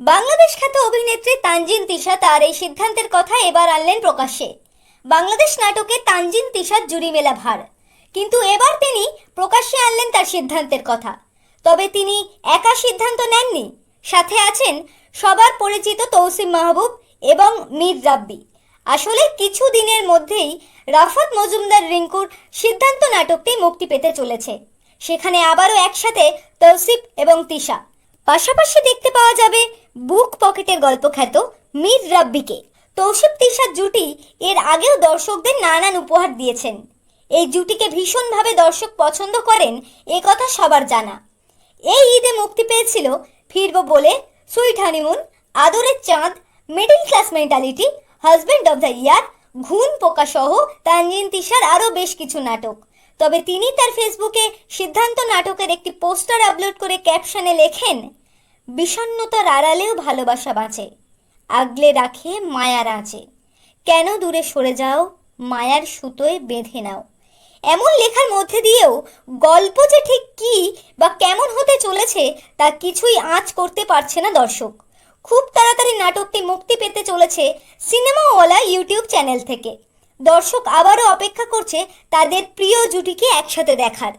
বাংলাদেশ খ্যাত অভিনেত্রী তানজিন তিশা তার এই সিদ্ধান্তের কথা এবার আনলেন প্রকাশ্যে। বাংলাদেশ নাটকে তানজিন তিশার জুরি মেলা ভার। কিন্তু এবার তিনি প্রকাশ্যে আনলেন তার সিদ্ধান্তের কথা। তবে তিনি একা সিদ্ধান্ত নেননি। সাথে আছেন সবার পরিচিত তৌসিম মাহবুব এবং মীর রাব্বি। আসলে কিছু দিনের মধ্যেই রাফাত মজুমদার রিঙ্কুর সিদ্ধান্ত নাটকটি মুক্তি পেতে চলেছে। সেখানে আবারও একসাথে তৌসিফ এবং তিশা। পাশাপাশি দেখতে পাওয়া যাবে বুক পকেটের গল্প খ্যাত মীর রাব্বিকে। তৌসিফ তিশার জুটি এর আগেও দর্শকদের নানান উপহার দিয়েছেন। এই জুটিকে ভীষণভাবে দর্শক পছন্দ করেন এ কথা সবার জানা। এই ঈদে মুক্তি পেয়েছিল ফিরব বলে সুইট হানিমুন, আদরের চাঁদ, middle class mentality, husband of the year ঘুন পোকা সহ তানজিন তিশার আরও বেশ কিছু নাটক। তবে তিনি তার ফেসবুকে সিদ্ধান্ত নাটকের একটি পোস্টার আপলোড করে ক্যাপশনে লেখেন বিষণ্ণতার আড়ালেও ভালোবাসা বাঁচে। আগলে রাখে মায়ার আঁচে। কেন দূরে সরে যাও, মায়ার সুতোয় বেঁধে নাও। এমন লেখার মধ্যে দিয়েও গল্প যে ঠিক কী বা কেমন হতে চলেছে তা কিছুই আঁচ করতে পারছে না দর্শক। খুব তাড়াতাড়ি নাটকটি মুক্তি পেতে চলেছে সিনেমাওয়ালা ইউটিউব চ্যানেল থেকে। দর্শক আবারও অপেক্ষা করছে তাদের প্রিয় জুটিকে একসাথে দেখার।